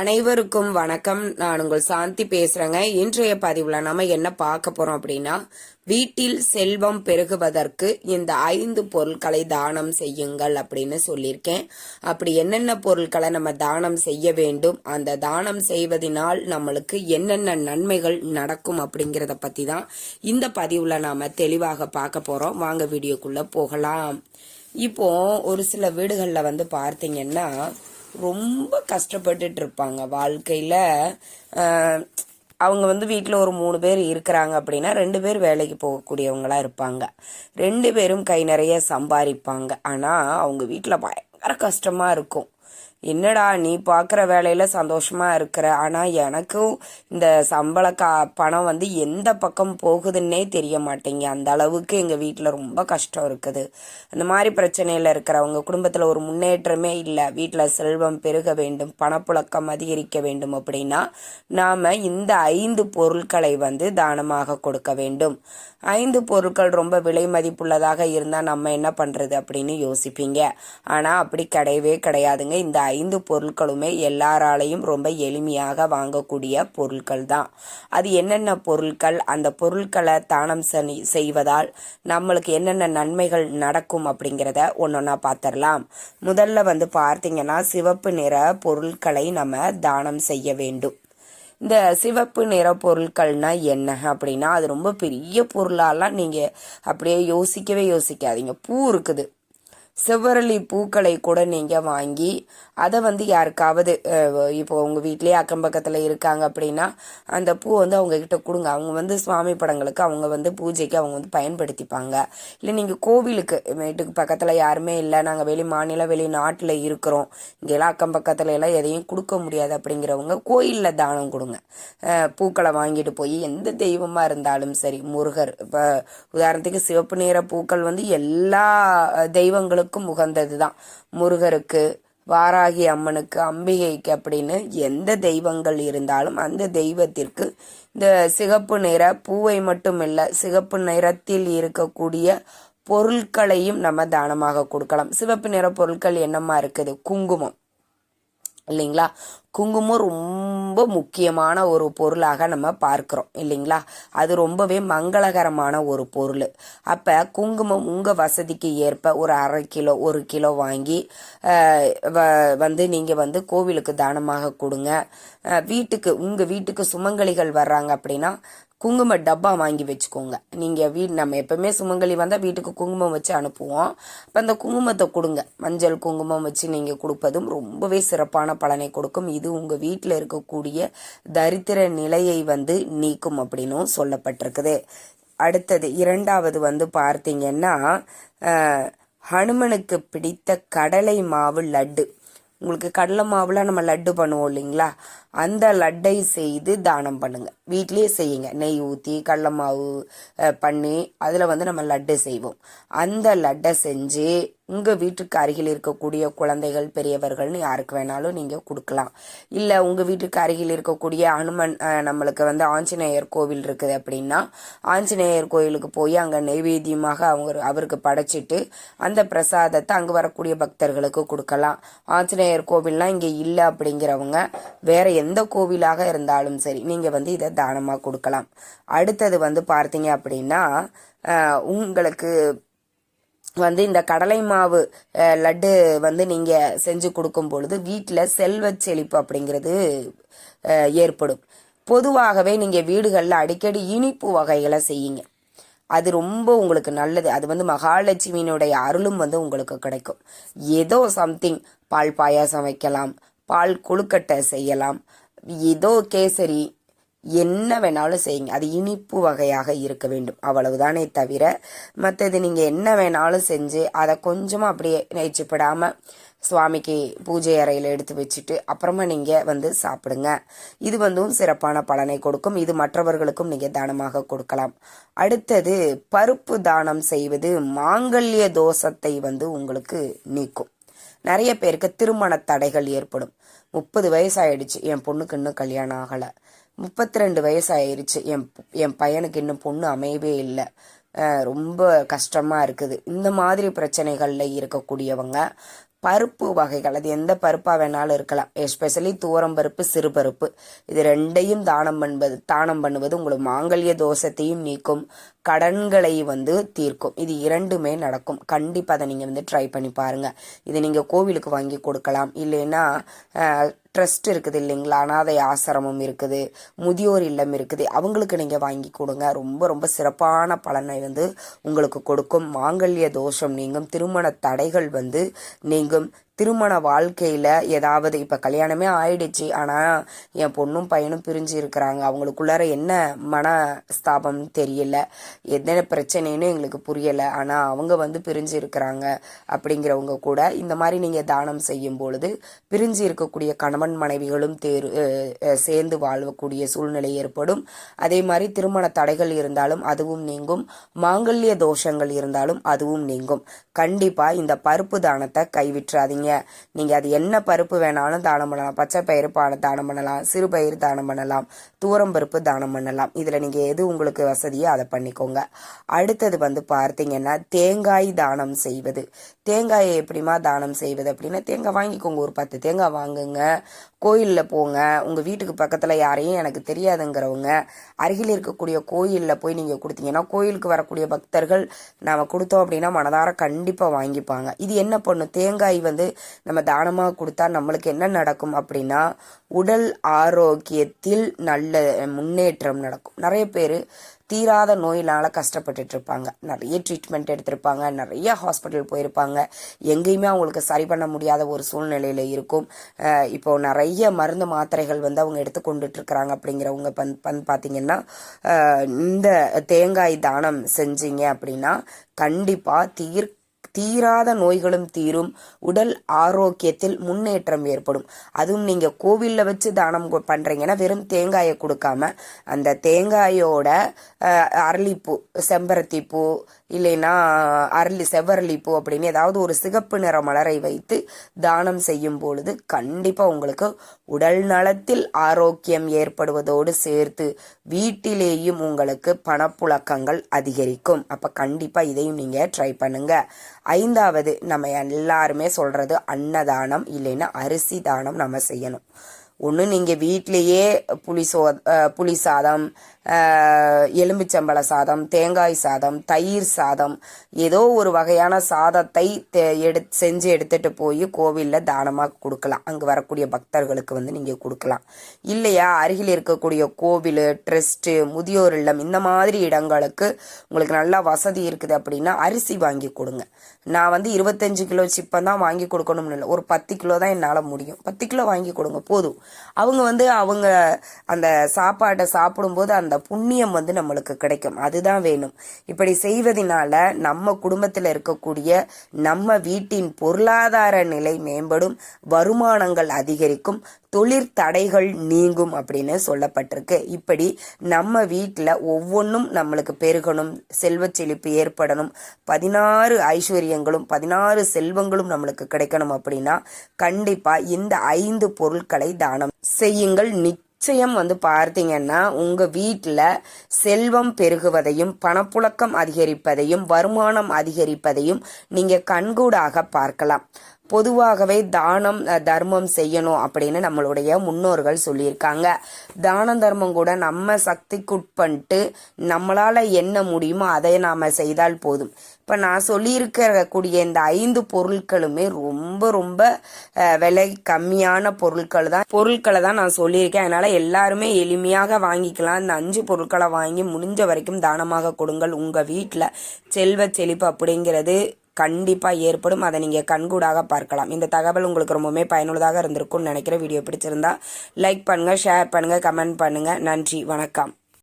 அனைவருக்கும் வணக்கம். நான் உங்கள் சாந்தி பேசுறேங்க. இன்றைய பதிவுல நம்ம என்ன பார்க்க போறோம் அப்படின்னா வீட்டில் செல்வம் பெருகுவதற்கு இந்த ஐந்து பொருட்களை தானம் செய்யுங்கள் அப்படின்னு சொல்லியிருக்கேன். அப்படி என்னென்ன பொருட்களை நம்ம தானம் செய்ய வேண்டும் அந்த தானம் செய்வதனால் நம்மளுக்கு என்னென்ன நன்மைகள் நடக்கும் அப்படிங்கிறத பத்தி தான் இந்த பதிவுல நாம தெளிவாக பார்க்க போறோம். வாங்க வீடியோக்குள்ள போகலாம். இப்போ ஒரு சில வீடுகளில் வந்து பார்த்தீங்கன்னா ரொம்ப கஷ்டப்பட்டுட்டு இருப்பாங்க வாழ்க்கையில் அவங்க வந்து வீட்டில் ஒரு மூணு பேர் இருக்கிறாங்க அப்படின்னா ரெண்டு பேர் வேலைக்கு போகக்கூடியவங்களாக இருப்பாங்க. ரெண்டு பேரும் கை நிறைய சம்பாதிப்பாங்க ஆனால் அவங்க வீட்டில் பயங்கர கஷ்டமாக இருக்கும். என்னடா நீ பார்க்குற வேலையில் சந்தோஷமாக இருக்கிற? ஆனால் எனக்கும் இந்த சம்பள கா பணம் வந்து எந்த பக்கம் போகுதுன்னே தெரிய மாட்டேங்க அந்த அளவுக்கு எங்கள் வீட்டில் ரொம்ப கஷ்டம் இருக்குது. அந்த மாதிரி பிரச்சனையில் இருக்கிறவங்க குடும்பத்தில் ஒரு முன்னேற்றமே இல்லை. வீட்டில் செல்வம் பெருக வேண்டும் பணப்புழக்கம் அதிகரிக்க வேண்டும் அப்படின்னா நாம் இந்த ஐந்து பொருட்களை வந்து தானமாக கொடுக்க வேண்டும். ஐந்து பொருட்கள் ரொம்ப விலை மதிப்புள்ளதாக இருந்தால் நம்ம என்ன பண்ணுறது அப்படின்னு யோசிப்பீங்க. ஆனால் அப்படி கிடையவே கிடையாதுங்க. இந்த ஐந்து பொருட்களுமே எல்லாராலையும் ரொம்ப எளிமையாக வாங்கக்கூடிய பொருட்கள் தான் அது என்னென்ன பொருட்கள்? அந்த பொருட்களை தானம் செய்வதால் நம்மளுக்கு என்னென்ன நன்மைகள் நடக்கும் அப்படிங்கிறத ஒன்றொன்னா பார்த்துடலாம் முதல்ல வந்து பார்த்தீங்கன்னா சிவப்பு நிற பொருட்களை நம்ம தானம் செய்ய வேண்டும். இந்த சிவப்பு நிற பொருட்கள்னா என்ன அப்படின்னா அது ரொம்ப பெரிய பொருளாலாம் நீங்கள் அப்படியே யோசிக்கவே யோசிக்காதீங்க. பூ இருக்குது. செவ்வரளி பூக்களை கூட நீங்க வாங்கி அதை வந்து யாருக்காவது இப்போ உங்க வீட்லயே அக்கம் பக்கத்துல இருக்காங்க அப்படின்னா அந்த பூ வந்து அவங்க கிட்ட கொடுங்க. அவங்க வந்து சுவாமி படங்களுக்கு அவங்க வந்து பூஜைக்கு அவங்க வந்து பயன்படுத்திப்பாங்க. இல்லை நீங்க கோவிலுக்கு வீட்டுக்கு பக்கத்துல யாருமே இல்லை. நாங்கள் வெளி மாநில வெளிநாட்டுல இருக்கிறோம். இங்கெல்லாம் அக்கம் பக்கத்துல எல்லாம் எதையும் கொடுக்க முடியாது அப்படிங்கிறவங்க கோயிலில் தானம் கொடுங்க. பூக்களை வாங்கிட்டு போய் எந்த தெய்வமா இருந்தாலும் சரி முருகர் இப்போ உதாரணத்துக்கு சிவப்பு நிற பூக்கள் வந்து எல்லா தெய்வங்களும் தெய்வங்களுக்கும் உகந்தது தான் முருகருக்கு வாராகி அம்மனுக்கு அம்பிகைக்கு அப்படின்னு எந்த தெய்வங்கள் இருந்தாலும் அந்த தெய்வத்திற்கு இந்த சிகப்பு நிற பூவை மட்டும் இல்லை சிகப்பு நிறத்தில் இருக்கக்கூடிய பொருட்களையும் நம்ம தானமாக கொடுக்கலாம். சிவப்பு நிற பொருட்கள் என்னமா இருக்குது? குங்குமம். இல்லைங்களா? குங்குமம் ரொம்ப ரொம்ப முக்கியமான ஒரு பொருளாக நம்ம பார்க்குறோம் இல்லைங்களா? அது ரொம்பவே மங்களகரமான ஒரு பொருள். அப்போ குங்குமம் உங்கள் வசதிக்கு ஏற்ப ஒரு அரை கிலோ ஒரு கிலோ வாங்கி வ- வந்து நீங்கள் வந்து கோவிலுக்கு தானமாக கொடுங்க. வீட்டுக்கு உங்கள் வீட்டுக்கு சுமங்கலிகள் வர்றாங்க அப்படின்னா குங்கும டப்பா வாங்கி வச்சுக்கோங்க. நீங்கள் வீ நம்ம எப்பவுமே சுமங்கலி வந்தால் வீட்டுக்கு குங்குமம் வச்சு அனுப்புவோம். இப்போ அந்த குங்குமத்தை கொடுங்க. மஞ்சள் குங்குமம் வச்சு நீங்கள் கொடுப்பதும் ரொம்பவே சிறப்பான பலனை கொடுக்கும். இது உங்கள் வீட்டில் இருக்கக்கூடிய தரித்திர நிலையை வந்து நீக்கும் அப்படின்னும் சொல்லப்பட்டிருக்குது. அடுத்தது இரண்டாவது வந்து பார்த்தீங்கன்னா ஹனுமனுக்கு பிடித்த கடலை மாவு லட்டு. உங்களுக்கு கடலை மாவில் நம்ம லட்டு பண்ணுவோம் இல்லைங்களா? அந்த லட்டை செய்து தானம் பண்ணுங்கள் வீட்லேயே செய்யுங்க. நெய் ஊற்றி கடலை மாவு பண்ணி அதில் வந்து நம்ம லட்டு செய்வோம். அந்த லட்டை செஞ்சு உங்கள் வீட்டுக்கு அருகில் இருக்கக்கூடிய குழந்தைகள் பெரியவர்கள்னு யாருக்கு வேணாலும் நீங்கள் கொடுக்கலாம். இல்லை உங்கள் வீட்டுக்கு அருகில் இருக்கக்கூடிய அனுமன் நம்மளுக்கு வந்து ஆஞ்சநேயர் கோவில் இருக்குது அப்படின்னா ஆஞ்சநேயர் கோயிலுக்கு போய் அங்கே நைவேத்தியமாக அவங்க அவருக்கு படைச்சிட்டு அந்த பிரசாதத்தை அங்கே வரக்கூடிய பக்தர்களுக்கு கொடுக்கலாம். ஆஞ்சநேயர் கோவில்லாம் இங்கே இல்லை அப்படிங்கிறவங்க வேற எந்த கோவிலாக இருந்தாலும் சரி நீங்கள் வந்து இதை தானமாக கொடுக்கலாம். அடுத்தது வந்து பார்த்தீங்க அப்படின்னா உங்களுக்கு வந்து இந்த கடலை மாவு லட்டு வந்து நீங்கள் செஞ்சு கொடுக்கும் பொழுது வீட்டில் செல்வ செழிப்பு அப்படிங்கிறது ஏற்படும். பொதுவாகவே நீங்கள் வீடுகளில் அடிக்கடி இனிப்பு வகைகளை செய்யுங்க. அது ரொம்ப உங்களுக்கு நல்லது. அது வந்து மகாலட்சுமியினுடைய அருளும் வந்து உங்களுக்கு கிடைக்கும். ஏதோ சம்திங் பால் பாயாசம் வைக்கலாம் பால் கொழுக்கட்டை செய்யலாம் ஏதோ கேசரி என்ன வேணாலும் செய்யுங்க. அது இனிப்பு வகையாக இருக்க வேண்டும். அவ்வளவுதானே தவிர மற்றது நீங்கள் என்ன வேணாலும் செஞ்சு அதை கொஞ்சமாக அப்படியே நெய்ச்சிப்படாமல் சுவாமிக்கு பூஜை அறையில் எடுத்து வச்சுட்டு அப்புறமா நீங்கள் வந்து சாப்பிடுங்க. இது வந்தும் சிறப்பான பலனை கொடுக்கும். இது மற்றவர்களுக்கும் நீங்கள் தானமாக கொடுக்கலாம். அடுத்தது பருப்பு தானம் செய்வது மாங்கல்ய தோஷத்தை வந்து உங்களுக்கு நீக்கும். நிறைய பேருக்கு திருமண தடைகள் ஏற்படும். முப்பது வயசாயிடுச்சு. என் பொண்ணுக்கு இன்னும் கல்யாணம் ஆகலை. முப்பத்தி ரெண்டு வயசாயிருச்சு. என் என் பையனுக்கு இன்னும் பொண்ணு அமையவே இல்லை. ரொம்ப கஷ்டமாக இருக்குது. இந்த மாதிரி பிரச்சனைகளில் இருக்கக்கூடியவங்க பருப்பு வகைகள் அது எந்த பருப்பாக வேணாலும் இருக்கலாம். எஸ்பெஷலி தூரம் பருப்பு சிறுபருப்பு இது ரெண்டையும் தானம் பண்ணுவது தானம் பண்ணுவது உங்களுக்கு மாங்கல்ய தோஷத்தையும் நீக்கும். கடன்களை வந்து தீர்க்கும். இது இரண்டுமே நடக்கும். கண்டிப்பாக அதை நீங்கள் வந்து ட்ரை பண்ணி பாருங்கள் இது நீங்கள் கோவிலுக்கு வாங்கி கொடுக்கலாம். இல்லைன்னா ட்ரஸ்ட் இருக்குது இல்லைங்களா? அனாதை ஆசிரமம் இருக்குது. முதியோர் இல்லம் இருக்குது. அவங்களுக்கு நீங்கள் வாங்கி கொடுங்க. ரொம்ப ரொம்ப சிறப்பான பலனை வந்து உங்களுக்கு கொடுக்கும். மாங்கல்ய தோஷம் நீங்கும். திருமண தடைகள் வந்து நீங்கும். திருமண வாழ்க்கையில் ஏதாவது இப்போ கல்யாணமே ஆயிடுச்சு. ஆனால் என் பொண்ணும் பையனும் பிரிஞ்சு இருக்கிறாங்க. அவங்களுக்குள்ளார என்ன மனஸ்தாபம் தெரியல. என்ன பிரச்சனைன்னு எங்களுக்கு புரியலை. ஆனால் அவங்க வந்து பிரிஞ்சு இருக்கிறாங்க அப்படிங்கிறவங்க கூட இந்த மாதிரி நீங்கள் தானம் செய்யும் பொழுது பிரிஞ்சு இருக்கக்கூடிய கணவன் மனைவிகளும் தேர் சேர்ந்து வாழக்கூடிய சூழ்நிலை ஏற்படும். அதே மாதிரி திருமண தடைகள் இருந்தாலும் அதுவும் நீங்கும். மாங்கல்ய தோஷங்கள் இருந்தாலும் அதுவும் நீங்கும். கண்டிப்பாக இந்த பருப்பு தானத்தை கைவிட்டுறாதீங்க. நீங்கள் அது என்ன பருப்பு வேணாலும் தானம் பண்ணலாம். பச்சை பயிறு பான தானம் பண்ணலாம். சிறு பயிர் தானம் பண்ணலாம். தூரம் பருப்பு தானம் பண்ணலாம். இதில் நீங்கள் எது உங்களுக்கு வசதியோ அதை பண்ணிக்கோங்க. அடுத்தது வந்து பார்த்தீங்கன்னா தேங்காய் தானம் செய்வது. தேங்காயை எப்படிமா தானம் செய்வது அப்படின்னா தேங்காய் வாங்கிக்கோங்க. ஒரு பத்து தேங்காய் வாங்குங்க. கோயிலில் போங்க. உங்கள் வீட்டுக்கு பக்கத்தில் யாரையும் எனக்கு தெரியாதுங்கிறவங்க அருகில் இருக்கக்கூடிய கோயிலில் போய் நீங்கள் கொடுத்தீங்கன்னா கோயிலுக்கு வரக்கூடிய பக்தர்கள் நாம் கொடுத்தோம் அப்படின்னா மனதார கண்டிப்பாக வாங்கிப்பாங்க. இது என்ன பண்ணும் தேங்காய் வந்து நம்ம தானமாக கொடுத்தா நம்மளுக்கு என்ன நடக்கும் அப்படின்னா உடல் ஆரோக்கியத்தில் நல்ல முன்னேற்றம் நடக்கும். நிறைய பேர் தீராத நோயினால் கஷ்டப்பட்டுட்டு இருப்பாங்க நிறைய ட்ரீட்மெண்ட் எடுத்திருப்பாங்க. நிறைய ஹாஸ்பிட்டல் போயிருப்பாங்க. எங்கேயுமே அவங்களுக்கு சரி பண்ண முடியாத ஒரு சூழ்நிலையில் இருக்கும். இப்போ நிறைய மருந்து மாத்திரைகள் வந்து அவங்க எடுத்து இருக்கிறாங்க அப்படிங்கிறவங்க பன் பன் பார்த்தீங்கன்னா இந்த தேங்காய் தானம் செஞ்சீங்க அப்படின்னா கண்டிப்பாக தீர் தீராத நோய்களும் தீரும். உடல் ஆரோக்கியத்தில் முன்னேற்றம் ஏற்படும். அதுவும் நீங்கள் கோவிலில் வச்சு தானம் பண்ணுறீங்கன்னா வெறும் தேங்காயை கொடுக்காம அந்த தேங்காயோட அரளிப்பூ செம்பருத்தி பூ இல்லைன்னா அரளி செவ்வரளி பூ அப்படின்னு ஏதாவது ஒரு சிகப்பு நிற மலரை வைத்து தானம் செய்யும் பொழுது கண்டிப்பாக உங்களுக்கு உடல் நலத்தில் ஆரோக்கியம் ஏற்படுவதோடு சேர்த்து வீட்டிலேயும் உங்களுக்கு பணப்புழக்கங்கள் அதிகரிக்கும். அப்போ கண்டிப்பாக இதையும் நீங்கள் ட்ரை பண்ணுங்கள் ஐந்தாவது நம்ம எல்லாருமே சொல்கிறது அன்னதானம் இல்லைன்னா அரிசி தானம் நம்ம செய்யணும். ஒன்று நீங்கள் வீட்டிலேயே புளி சோ புளி சாதம் எலும்பிச்சம்பழ சாதம் தேங்காய் சாதம் தயிர் சாதம் ஏதோ ஒரு வகையான சாதத்தை எடு செஞ்சு எடுத்துகிட்டு போய் கோவிலில் தானமாக கொடுக்கலாம். அங்கே வரக்கூடிய பக்தர்களுக்கு வந்து நீங்கள் கொடுக்கலாம். இல்லையா? அருகில் இருக்கக்கூடிய கோவில் ட்ரஸ்ட்டு முதியோர் இல்லம் இந்த மாதிரி இடங்களுக்கு உங்களுக்கு நல்லா வசதி இருக்குது அப்படின்னா அரிசி வாங்கி கொடுங்க. நான் வந்து இருபத்தஞ்சு கிலோ சிப்பம் தான் வாங்கி கொடுக்கணும்னு இல்லை. ஒரு பத்து கிலோ தான் என்னால் முடியும். பத்து கிலோ வாங்கி கொடுங்க போதும். அவங்க வந்து அவங்க அந்த சாப்பாட்டை சாப்பிடும்போது அந்த புண்ணியம் வந்து நம்மளுக்கு கிடைக்கும். அதுதான் வேணும். இப்படி செய்வதனால நம்ம குடும்பத்தில் இருக்கக்கூடிய நம்ம வீட்டின் பொருளாதார நிலை மேம்படும் வருமானங்கள் அதிகரிக்கும் தொழிற்தடைகள் நீங்கும் அப்படின்னு சொல்லப்பட்டிருக்கு. இப்படி நம்ம வீட்டில் ஒவ்வொன்றும் நம்மளுக்கு பெருகணும் செல்வ செழிப்பு ஏற்படணும் பதினாறு ஐஸ்வர்யங்களும் பதினாறு செல்வங்களும் நம்மளுக்கு கிடைக்கணும் அப்படின்னா கண்டிப்பாக இந்த ஐந்து பொருட்களை தானம் செய்யுங்கள். நிச்சயம் நிச்சயம் வந்து பார்த்தீங்கன்னா உங்கள் வீட்டில் செல்வம் பெருகுவதையும் பணப்புழக்கம் அதிகரிப்பதையும் வருமானம் அதிகரிப்பதையும் நீங்கள் கண்கூடாக பார்க்கலாம். பொதுவாகவே தானம் தர்மம் செய்யணும் அப்படின்னு நம்மளுடைய முன்னோர்கள் சொல்லியிருக்காங்க. தானம் தர்மம் கூட நம்ம சக்திக்குட்பட்டு நம்மளால் என்ன முடியுமோ அதை நாம் செய்தால் போதும். இப்போ நான் சொல்லியிருக்கக்கூடிய இந்த ஐந்து பொருட்களுமே ரொம்ப ரொம்ப விலை கம்மியான பொருட்கள் தான். பொருட்களை தான் நான் சொல்லியிருக்கேன். அதனால் எல்லாருமே எளிமையாக வாங்கிக்கலாம். இந்த அஞ்சு பொருட்களை வாங்கி முடிஞ்ச வரைக்கும் தானமாக கொடுங்கள். உங்கள் வீட்டில் செல்வ செழிப்பு அப்படிங்கிறது கண்டிப்பாக ஏற்படும். அதை நீங்கள் கண்கூடாக பார்க்கலாம். இந்த தகவல் உங்களுக்கு ரொம்பவுமே பயனுள்ளதாக இருந்திருக்கும்னு நினைக்கிற வீடியோ பிடிச்சிருந்தா லைக் பண்ணுங்கள் ஷேர் பண்ணுங்கள் கமெண்ட் பண்ணுங்கள் நன்றி வணக்கம்.